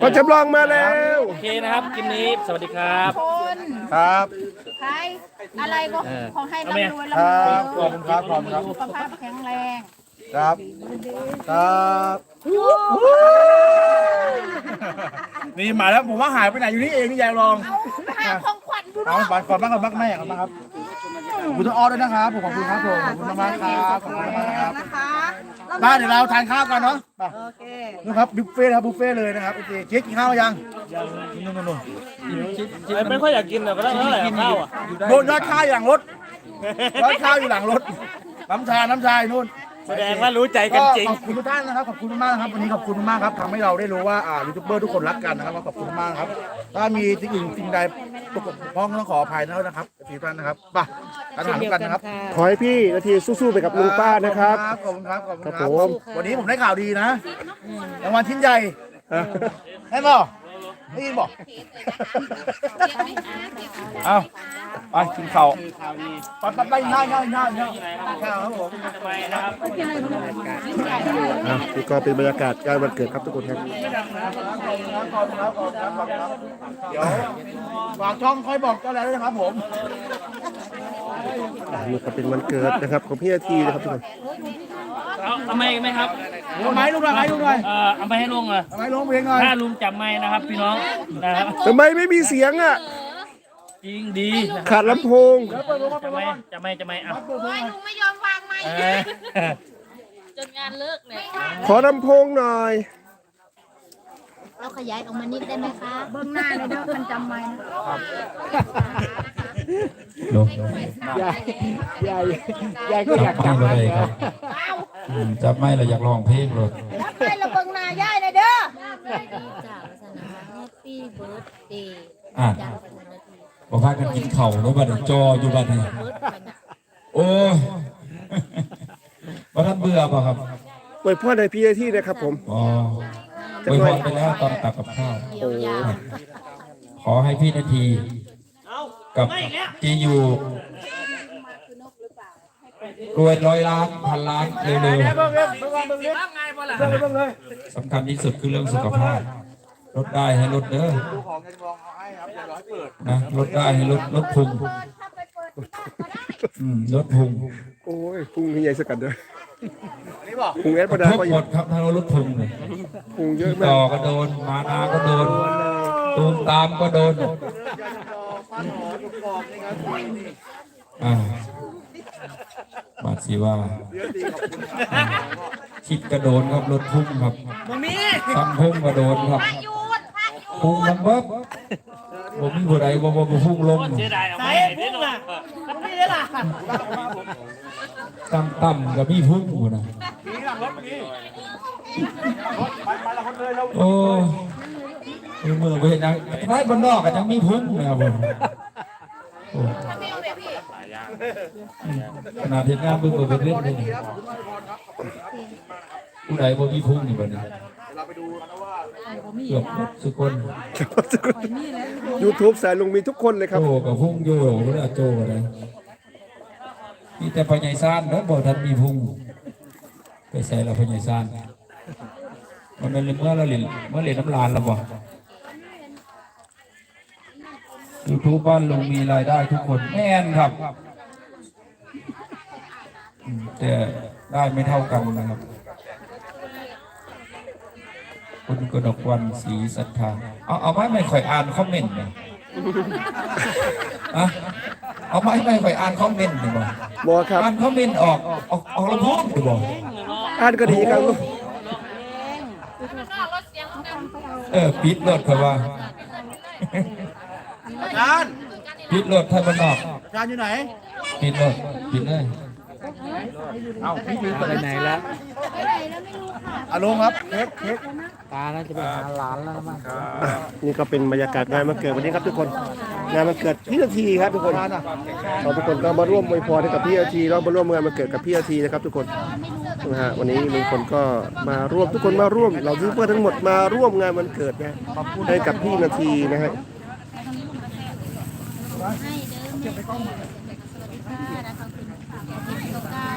พ่อจำลองมาแล้ว โอเคนะครับคลิปนี้ สวัสดีครับ คนครับ ใครอะไรก็เออขอให้เอาไหมร่ำรวยคร่ำรรัวยบ ขอบคุณครับ ขอบคุณครับ สุขภาพแข็งแรงครับ ครับนี่มาแล้วผมว่าหายไปไหนอยู่นี่เองนี่ยายรองไปหาของขวัญดูเอาบัตรก่อนบ้างก่อนบ้างแม่ก่อนบ้างครับขอบคุณทุกออด้วยนะครับผมขอบคุณครับผมขอบคุณมากๆครับขอบคุณมากๆครับ นะคะ บ้านเดี๋ยวเราทานข้าวกันเนาะไปโอเคนู่นครับบุฟเฟ่ต์นะครับบุฟเฟ่ต์เลยนะครับโอเคเค้กกินข้าวยังนู่นนู่นนู่นไม่ค่อยอยากกินแต่ก็ได้เท่าไหร่ข้าวอะโดนยอดข้าวอยู่หลังรถยอดข้าวอยู่หลังรถน้ำชาน้ำชาอยู่นู่น แสดงว่ารู้ใจกันจริง ขอบคุณทุกท่านนะครับขอบคุณมากนะครับวันนี้ขอบคุณมากครับทำให้เราได้รู้ว่าอ่ายูทูบเบอร์ทุกคนรักกันนะครับขอบคุณมากครับ ถ้ามีสิ่งอื่นสิ่งใดตกบกพร่องต้องขออภัยนะครับทุกท่านนะครับไปทานอาหารด้วยกันนะครับขอให้พี่นาทีสู้ๆไปกับลุงป้านะครับขอบคุณครับขอบคุณคครัรับบผมวันนี้ผมได้ข่าวดีนะรางวัลชิ้นใหญ่ได้ป่ะได้ยินบอกเอา ไปกินข้าวไปไปไปง่ายง่ายง่ายง่ายข้าวครับผมอะนี่ก็เป็นบรรยากาศการวันเกิดครับทุกคนครับเดี๋ยวฝากช่องค่อยบอกเจ้าแล้วด้วยนะครับผมนี่ก็เป็นวันเกิดนะครับของพี่นาทีนะครับทุกคนเอาเอาไม้ไหมครับทำไม้ลุงหน่อยไหมลุงหน่อยเอ่อเอาไปให้ลุงเหรอทำไม้ลุงเพลงหน่อยถ้าลุงจับไม้นะครับ พี่น้องนะครับทำไมไม่มีเสียงอะ จริงดีนะครับขาดลำโพงจับไม้จับไม้จับไม้อะโอ้ยลุงไม่ยอมวางไม้เออจนงานเลิกเนี่ยขอลำโพงหน่อย เราขยายออกมานิดได้ไหมคะ เบื้องหน้าเลยเด้อคันจำไว้นะจับไม่เลยครับอืมจับไม่เราอยากร้องเพลงเลยรับไปละเบื้องหน้าย่ายเลยเด้อจากวัฒนาแฮปปี้เบิร์ดเดย์อะจากคนนาที บอกพากันกินเข่าวแล้วบัดนี้จออยู่บัดนี้เบิร์ดไปนะโอ้ยว่าท่านเบื่อเปล่ะครับอวยพรให้พี่นาทีนะครับผมอ๋ออวยพรไปแล้วตอนตักกับข้าวเยียวยาขอให้พี่นาทีกับจียูรวยร้อยล้านพันล้านเร็วเบิ่งเลยเบิ่งเบิ่งเบิ่งเลยเบิ่งเลยเบิ่งเลยๆสำคัญที่สุดคือเรื่องสุขภาพ ลดได้ให้ลดเด้อดูของจะลองเอาให้ครับอย่าร้อยเปิดนะลดได้ให้ลดลดพุงอืมลดพุงโอ้ยพุงนี่ใหญ่สกัดด้วยอันนี้บอกพุงแอดประดาทุกก็หมดครับถ้าเราลดพุงเลยพุงเยอะมาต่อกก็โดนมานาก็โดนตูมตามก็โดนป้าหมอทุกบอกนี่ครับนี่อ่าบาดสีว่าเยอะดีขอบคุณครับคิดกระโดนครับรถพุ่งครับซ้ำพุ่งกระโดนครับ พุ่งลำเบิ้บผมมีผู้ใดบ่บ่บ่พุ่งลงเสียดายเอาไม้ให้พี่น้องต่ำต่ำๆกับมีพุ่งอยู่นะมีหลังรถเมื่อกี้รถไปไปละคนเลยเราโอ้ยมือไปเห็นยังท้ายบนนอกก็ยังมีพุ่งนะครับผมโอ้ขนาดเห็นงานเบิ่งเบิ่งเป็นเล่นเลยนี่ผู้ใดบ่มีพุ่งนี่บัดนี้เราไปดูกันนะว่า เกือบหมดสุคนยูทูบสายลุงมีทุกคนเลยครับโจกับพุ่งโยโรก็ได้โจอะไรมีแต่พญายซ่านแล้วบอกท่านมีพุ่งไปใส่เราพญายซ่านมันเป็นเมื่อเราเล่นเมื่อเล่นน้ำลานเราบอกยูทูบบ้านลุงมีรายได้ทุกคนแน่นครับอืมแต่ได้ไม่เท่ากันนะครับ คุณกนกวันศรีศรัทธาเอาเอาไม้ไม่ค่อยอ่านคอมเมนต์เนี่ยอะเอาไม้ไม่ค่อยอ่านคอมเมนต์เนี่ยบ่บอครับ อ่านคอมเมนต์ออกออกออกลำโพงเนี่ยบ่อ่านก็ดีครับลูกเออปิดรถเขาว่าอาจารย์ปิดรถไทยบ้านนอกอาจารย์อยู่ไหนปิดรถปิดเลย เอ้าพี่ยืนไปไหนแล้วอาลุงครับเค้กเค้กนี่ก็เป็นบรรยากาศงานวันเกิดวันนี้ครับทุกคนงานวันเกิดพี่นาทีครับทุกคนเราทุกคนก็มาร่วมอวยพรให้กับพี่นาทีเรามาร่วมงานวันเกิดกับพี่นาทีนะครับ ทุกคนนะฮะวันนี้ลุงพลก็มาร่วมทุกคนมาร่วม เรายูทูบเบอร์ทั้งหมดมาร่วมงานวันเกิดนะให้กับพี่นาทีนะฮะ ให้เดิมสวัสดีค่ะนะคะคุณอาทิตย์โตก้า